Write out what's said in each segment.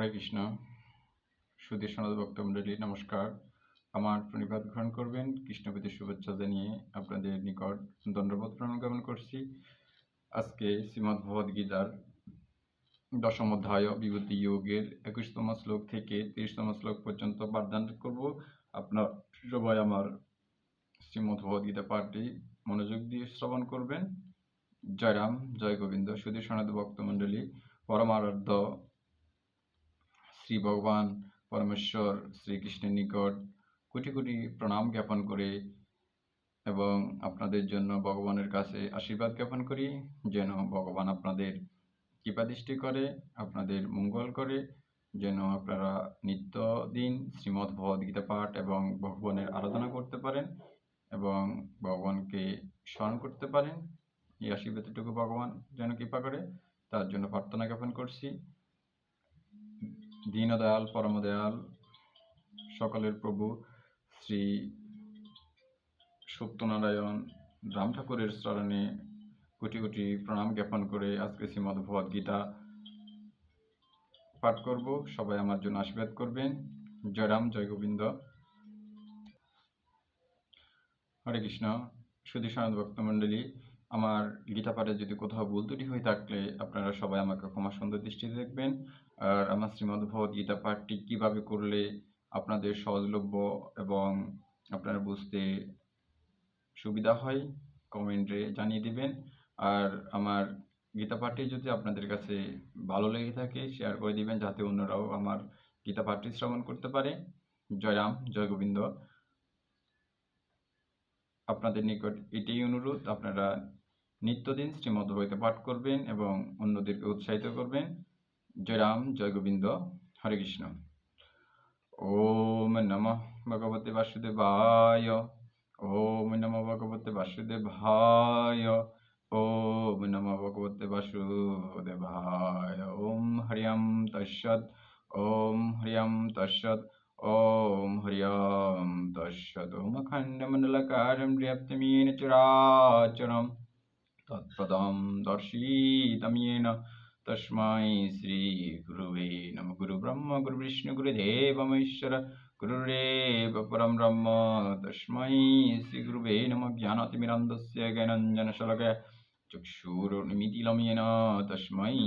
হরে কৃষ্ণ। সুধীর সনাদ ভক্তমণ্ডলী নমস্কার। আমার প্রণিপাত গ্রহণ করবেন কৃষ্ণপতির শুভেচ্ছা জানিয়ে আপনাদের নিকট দণ্ডবোধ প্রণাম করছি। আজকে শ্রীমদ্ ভগবদ গীতার দশম অধ্যায়, বিভূতি যোগের একুশতম শ্লোক থেকে তিরিশতম শ্লোক পর্যন্ত পাঠদান করব। আপনার সবাই আমার শ্রীমদ্ ভগবদ গীতা পাঠটি মনোযোগ দিয়ে শ্রবণ করবেন। জয় রাম, জয় গোবিন্দ, সুধীর সনাদ ভক্তমণ্ডলী পরমারাধ্য শ্রী ভগবান পরমেশ্বর শ্রীকৃষ্ণের নিকট কোটি কোটি প্রণাম জ্ঞাপন করে এবং আপনাদের জন্য ভগবানের কাছে আশীর্বাদ জ্ঞাপন করি, যেন ভগবান আপনাদের কৃপাদৃষ্টি করে, আপনাদের মঙ্গল করে, যেন আপনারা নিত্য দিন শ্রীমদ্ ভগবদ গীতা পাঠ এবং ভগবানের আরাধনা করতে পারেন এবং ভগবানকে স্মরণ করতে পারেন। এই আশীর্বাদটুকু ভগবান যেন কৃপা করে, তার জন্য প্রার্থনা জ্ঞাপন করছি। দীনদয়াল, পরমদয়াল, সকলের প্রভু শ্রী সত্যনারায়ণ রাম ঠাকুরের চরণে কোটি কোটি প্রণাম জ্ঞাপন করে আজকে শ্রীমদ ভগবদ গীতা পাঠ করব। সবাই আমার জন্য আশীর্বাদ করবেন। জয় রাম, জয় গোবিন্দ। হরে কৃষ্ণ। সুধী সনাত ভক্তমণ্ডলী আমার গীতা পাঠে যদি কোথাও ভুল ত্রুটি হয়ে থাকলে আপনারা সবাই আমাকে ক্ষমা সুন্দর দৃষ্টিতে দেখবেন। আর আমার শ্রীমদ্ ভগবদ গীতা পাঠটি কীভাবে করলে আপনাদের সহজলভ্য এবং আপনারা বুঝতে সুবিধা হয়, কমেন্টে জানিয়ে দিবেন। আর আমার গীতা পাঠটি যদি আপনাদের কাছে ভালো লেগে থাকে, শেয়ার করে দিবেন যাতে অন্যরাও আমার গীতা পাঠটি শ্রবণ করতে পারে। জয় রাম, জয় গোবিন্দ। আপনাদের নিকট এটাই অনুরোধ, আপনারা নিত্যদিন শ্রীমদ্ বইতে পাঠ করবেন এবং অন্যদেরকে উৎসাহিত করবেন জয় রাম জয় গোবিন্দ হরে কৃষ্ণ ওম নমঃ ভগবতে বাসুদেবায় ওম নমঃ ভগবতে বাসুদেবায় ওম নমঃ ভগবতে বাসুদেবায় ওম হরিয়ম তস্যৎ ওম হরিয়ম তস্যৎ ॐ हरियं तस्सदोमखण्डमण्डलकारं व्याप्तमेन তৎপদম দর্শিতমেন তস্মাই শ্রী গুরুবে নম গুরু ব্রহ্ম গুরু বিষ্ণু গুরুদেব মহেশ্বর গুরুরেব পরম ব্রহ্ম তস্মাই শ্রী গুরুবে নম জ্ঞানতিমিরান্ধস্য জ্ঞানঞ্জনশলকে চক্ষুরুন্মিতিলমেন তস্মাই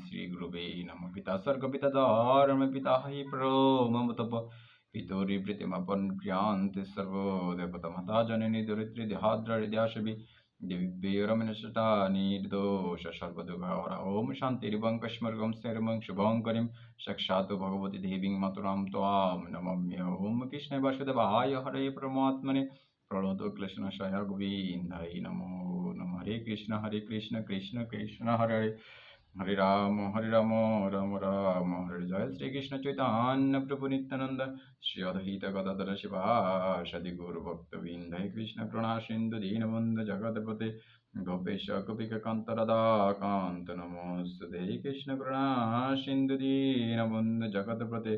শ্রী গুরুবে নম পিতা সর্গপিতাধর্ম পিতা হি প্রমতপ পিতরি প্রীতিমপন প্রিয়ান্তি সর্বদেবতমতা জননী দরিদ্রী দেহাদ্রহৃদয়াশবি निर्दोष सर्वदुःखहरा ॐ शान्तिरिवं कश्मर्गं शर्मं शुभङ्करीं साक्षात् भगवती देवीं मातुरां त्वां नमम्य ॐ कृष्णे वासुदेवाय हरे परमात्मने प्रणोदक्लेशनाशाय गोविन्दाय नमो नमः हरे कृष्ण हरे कृष्ण कृष्ण कृष्ण हरे হরে রাম হরে রাম রাম রাম হরে জয় শ্রীকৃষ্ণ চৈতন্য প্রভু নিত্যানন্দ শ্রী অধহিত গদাধর শিবাসদি গুরু ভক্তবৃন্দ হে কৃষ্ণ কৃণা সিন্ধু দীনবন্ধু জগৎপতে গোপেশ কপিকান্ত রাধাকান্ত নমস্তে হে কৃষ্ণ কৃণা সিন্ধু দীনবন্ধু জগৎপতে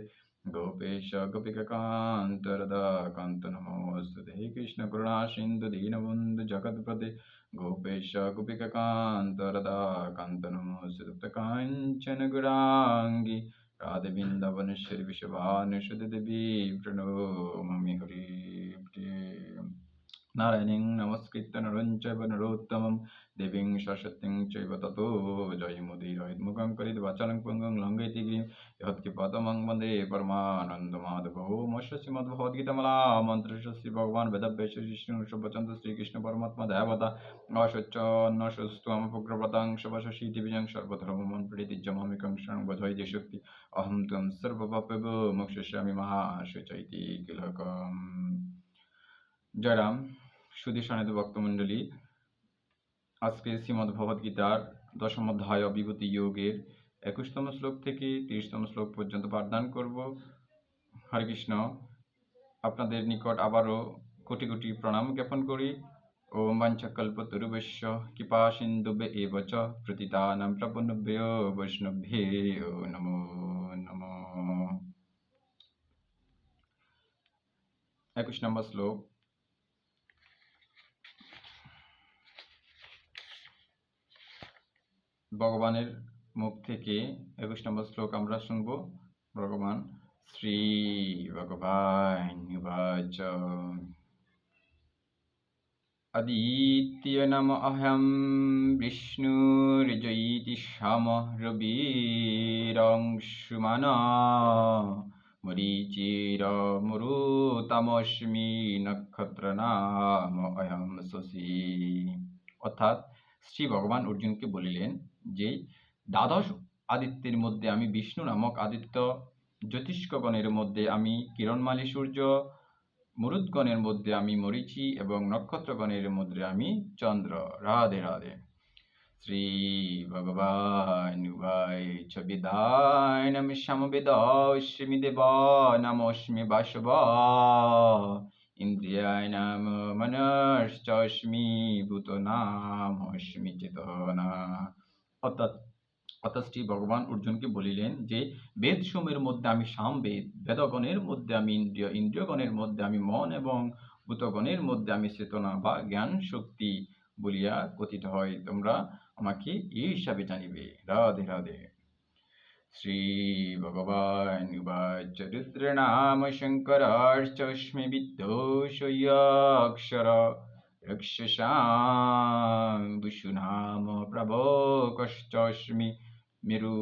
कृष्ण करुणा सिंधु दीनबंधु जगतपते गोपेश गोपिक कांत राधा कांत नमोस्तुते हे कृष्ण करुणा सिंधु दीनबंधु जगतपते गोपेश गोपिकान्त राधा নারায়ণীং নমস্কৃত নরঞ্চৈব নরোত্তমম দেবীং সরস্বতীং চৈব ততো জয়মুদীরহিতমুখং করিত বাচালং পুঙ্গং লঙ্ঘয়তি গিরিম ইহৎকি পদমং বন্দে পরমানন্দ মাধব ওম শ্রীমদ্ভগীতমলা মন্ত্র শ্রী ভগবান বেদব্যেশ বিষ্ণু শুভচন্দ্র শ্রীকৃষ্ণ পরমাত্মা দেবতা অসচ্ছন্ন সুস্তম পুগ্রব্রতাং শুভশীতিবিজং সর্বধর্মমন প্রীতিজ্যমামিকং শরণ বোধয় যে শক্তি অহম তম সর্বপাপেব মোক্ষিষ্যামি মহাশু চৈতি কিলকম জয় রাম সুধী সনিত ভক্তমণ্ডলী, আজকে শ্রীমদ্ ভগবদ গীতার দশম অধ্যায় বিভূতি যোগের একুশতম শ্লোক থেকে তিরিশতম শ্লোক পর্যন্ত পাঠদান করব। হরে কৃষ্ণ, আপনাদের নিকট আবারও কোটি কোটি প্রণাম জ্ঞাপন করি। ও ওম বাঞ্ছকল্পতরুবশ্য কৃপা সিন্ধুবে এব চ প্রতিতানাম প্রপন্নভ্য বৈষ্ণভ্যে নমো নমো। একুশ নম্বর শ্লোক। ভগবানের মুখ থেকে একুশ নম্বর শ্লোক আমরা শুনব ভগবান শ্রী ভগবান উবাচ अदित्य नम अहं विष्णुर्जयिति श्यामः रविरंशुमाना মরিচিরমরুতামস্মি নক্ষত্র নাম অয়ম শশী অর্থাৎ শ্রী ভগবান অর্জুনকে বলিলেন যে দ্বাদশ আদিত্যের মধ্যে আমি বিষ্ণু নামক আদিত্য জ্যোতিষ্কগণের মধ্যে আমি কিরণমালী সূর্য, মরুদ্গণের মধ্যে আমি মরিচি এবং নক্ষত্রগণের মধ্যে আমি চন্দ্র। রাধে রাধে। শ্রী ভগবান উবাচ বিদায়নম সমবেদস্মি দেব নমস্মি বাসব ইন্দ্রিয়ায় নাম মনশ্চস্মি ভূত নামস্মি চেতনা। অর্থাৎ অর্থাৎ শ্রী ভগবান অর্জুনকে বলিলেন যে, বেদ সমূহের মধ্যে আমি সামবেদ, বেদগণের মধ্যে আমি ইন্দ্রিয়, ইন্দ্রিয়গণের মধ্যে আমি মন এবং ভূতগণের মধ্যে আমি চেতনা বা জ্ঞান শক্তি বলিয়া কথিত হয়। তোমরা আমাকে এই হিসাবে জানিবে। রাধে রাধে। শ্রী ভগবান উবাচ রুদ্রনাম শঙ্করাশ্চস্মি বিদ্যোষয়ক্ষর। রক্ষসাম বিশুনাম প্রভোকশ্চস্মি মেরু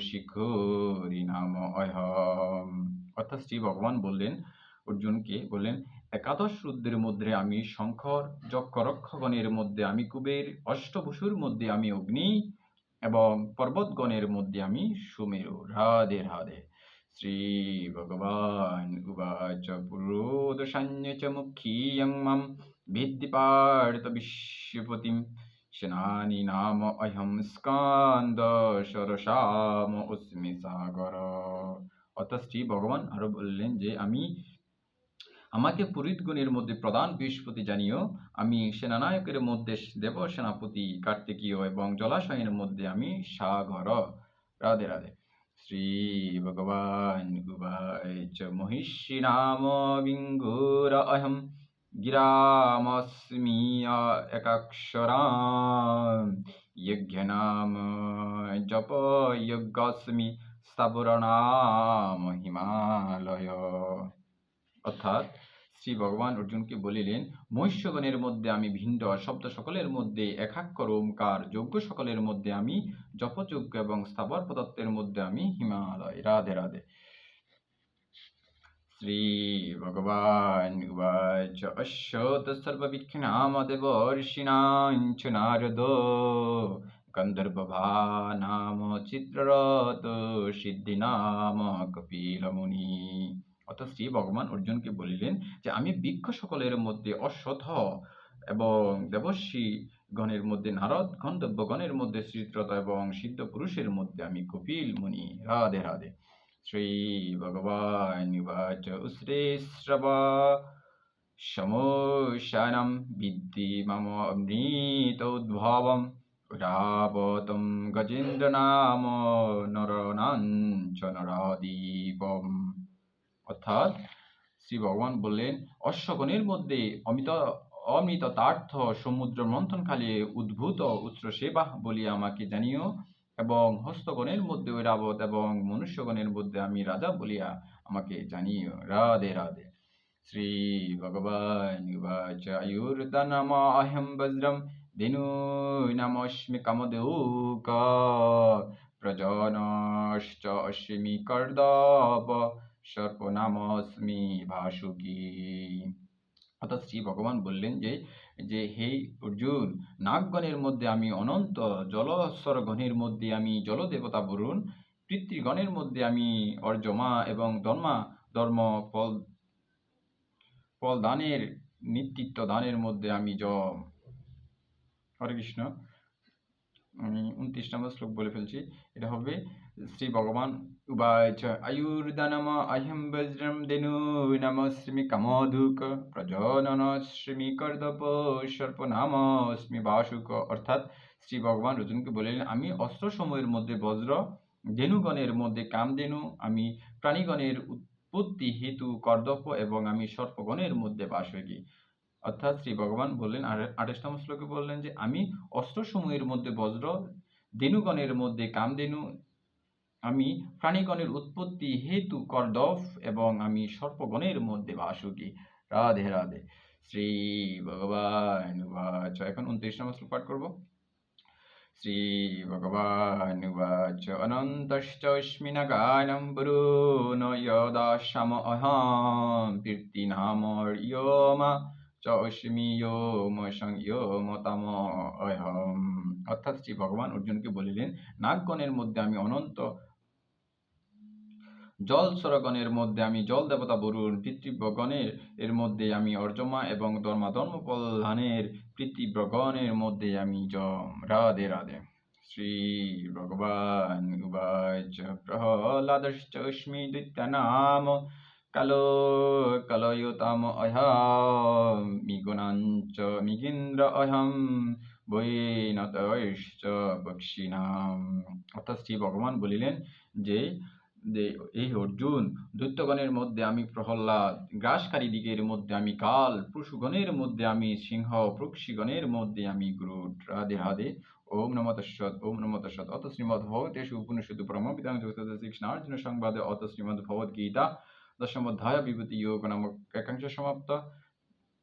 শিখরি নাম অহম অর্থাৎ শ্রী ভগবান বললেন অর্জুনকে বললেন, একাদশ রুদ্রের মধ্যে আমি শঙ্কর, যক্ষরক্ষগণের মধ্যে আমি কুবের, অষ্টবসুর মধ্যে আমি অগ্নি এবং পর্বতগণের মধ্যে আমি সুমেরু। রাধে রাধে। শ্রী ভগবান উবাচ পুরোদশান্য চ মুখীয়ং মাম পার্থ বিশ্বপতিম সেনানি নাম অহম স্কন্দ সরসাম অস্মি সাগর অর্থাৎ শ্রী ভগবান আরও বললেন যে আমি আমাকে পুরীতগণের মধ্যে প্রধান বৃহস্পতি জানিও, আমি সেনানায়কের মধ্যে দেব সেনাপতি কার্তিকীয় এবং জলাশয়ের মধ্যে আমি সাগর। রাধে রাধে। শ্রী ভগবান উবাচ মহিষী নাম বিঙ্গুর অহম गिरामस्मि एकाक्षरां यज्ञनाम जपयज्ञस्मि স্থাবরণাম হিমালয় অর্থাৎ শ্রী ভগবান অর্জুনকে বলিলেন মহিষ্যগণের মধ্যে আমি ভিন্ন শব্দ সকলের মধ্যে একাক্ষর ওমকার যজ্ঞ সকলের মধ্যে আমি জপযজ্ঞ এবং স্থাবর পদার্থের মধ্যে আমি হিমালয় রাধে রাধে শ্রী ভগবান অশ্বতসর্ববিখ্যানামদেব ঋষিণাঞ্চ নারদ গন্ধর্বভানাম চিত্ররত সিদ্ধিনাম কপিলমুনি অত শ্রী ভগবান অর্জুনকে বলিলেন যে, আমি বৃক্ষ সকলের মধ্যে অশ্বথ এবং দেবশ্রী গণের মধ্যে নারদ গন্ধব্য গণের মধ্যে শ্রীত্রতা এবং সিদ্ধ পুরুষের মধ্যে আমি কপিল মুনি রাধে রাধে। श्रीभगवानुवाच उश्रेश्रव शमोशनं विद्धि मम अमृतोद्भवं रावतं গজেন্দ্রনাম নরনাঞ্চ নরদীপম অর্থাৎ শ্রী ভগবান বললেন অশ্বগণের মধ্যে অমিত অমৃত তার্থ সমুদ্র মন্থনকালে উদ্ভূত উৎস সেবা বলিয়া আমাকে জানিও এবং হস্তগণের মধ্যে ঐরাবত এবং মনুষ্যগণের মধ্যে আমি রাজা বলিয়া আমাকে জানিও। রাধে রাধে। শ্রী ভগবান বজ্রম দিনু নমস্মি কামদেউক প্রজনশ্চ অশ্মি কর্দব সর্পনামস্মি ভাসুকী। অর্থাৎ শ্রী ভগবান বললেন যে যে হে অর্জুন, নাগগণের মধ্যে আমি অনন্ত জলস্বর গণের মধ্যে আমি জলদেবতা বরুণ, পিতৃগণের মধ্যে আমি অর্জমা এবং ধর্মা ধর্ম ফল ফল দানের নিত্যিত্ব দানের মধ্যে আমি যম হরে কৃষ্ণ। আমি উনত্রিশ নম্বর শ্লোক বলে ফেলছি। এটা হবে শ্রী ভগবান উবাচ আয়ুর্দানম আহ্যম বজ্রম দেনু নমস্মি কামধুক প্রজননশ্রী কর্দপ সর্প নামস্মি বাসুক অর্থাৎ শ্রী ভগবান অর্জুনকে বললেন, আমি অস্ত্র সময়ের মধ্যে বজ্র, ধেনুগণের মধ্যে কামধেনু, আমি প্রাণীগণের উৎপত্তি হেতু কর্দপ এবং আমি সর্পগণের মধ্যে বাসকি অর্থাৎ শ্রী ভগবান বললেন আঠাশতম শ্লোকে বললেন যে, আমি অস্ত্র সমূহের মধ্যে বজ্র, ধেনুগণের মধ্যে কামধেনু আমি প্রাণীগণের উৎপত্তি হেতু কর্দভ এবং আমি সর্পগণের মধ্যে বাসুকি রাধে রাধে। শ্রী ভগবান উবাচ। এখন উনত্রিশ নম্বর শ্লোক পাঠ করব। শ্রী ভগবান উবাচ। অনন্তশ্চস্মি ন গায়নম ব্রূণ যদাশম অহম কীর্তিনামর্যমা চস্মি যোম সংযম তম অহম। অর্থাৎ শ্রী ভগবান অর্জুনকে বলিলেন, নাগগণের মধ্যে আমি অনন্ত জল স্বরগণের মধ্যে আমি জল দেবতা বরুণ পিতৃব্যগণের এর মধ্যে আমি অর্জমা এবং ধর্মাধর্ম প্রধানের পিতৃব্যগণের মধ্যে আমি যম রাধে রাধে। শ্রী ভগবান উবাচ প্রহ্লাদশ্চস্মি দৈত্যানাম কালো কলয়তাম অহম মিগুণাঞ্চ মিগিন্দ্র অহম বৈনতৈশ্চ পক্ষিণাম অর্থাৎ শ্রী ভগবান বলিলেন যে এই অর্জুন, দৈত্যগণের মধ্যে আমি প্রহ্লাদ গ্রাসকারী দিকের মধ্যে আমি কাল, পশুগণের মধ্যে আমি সিংহ পক্ষীগণের মধ্যে আমি গ্রুট রাধে রাধে। ওম নম তৎসৎ, ওম নম তৎসৎ। অত শ্রীমদ্ ভগবতেষু উপনিষদু পরমপিতাং কৃষ্ণার্জুন সংবাদে অত শ্রীমদ্ভভবৎ গীতা দশম দশমধ্যায় বিভূতি যোগ নামক একাংশ সমাপ্ত।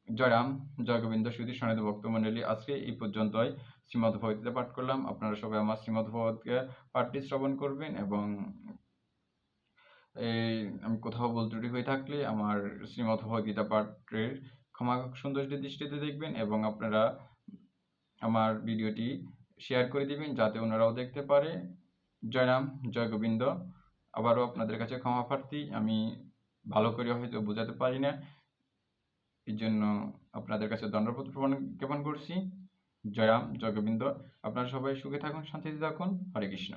জয়রাম জয় গোবিন্দ সুধী সনিত ভক্তমণ্ডলী আজকে এই পর্যন্তই। শ্রীমদ্ পাঠ করলাম। আপনারা সবাই আমার শ্রীমদ্ ভগবতকে পাঠটি শ্রবণ করবেন এবং এই আমি কোথাও ভুল ত্রুটি হয়ে থাকলে আমার শ্রীমদ্ ভগবদ্গীতা পাঠের ক্ষমা সুন্দর দৃষ্টিতে দেখবেন এবং আপনারা আমার ভিডিওটি শেয়ার করে দিবেন যাতে ওনারাও দেখতে পারে। জয় রাম, জয় গোবিন্দ। আবারও আপনাদের কাছে ক্ষমা প্রার্থী। আমি ভালো করে হয়তো বোঝাতে পারি না। এই জন্য আপনাদের কাছে দণ্ডপত্র প্রমাণ জ্ঞাপন করছি। জয় রাম, জয় গোবিন্দ। আপনারা সবাই সুখে থাকুন, শান্তিতে থাকুন। হরে কৃষ্ণ।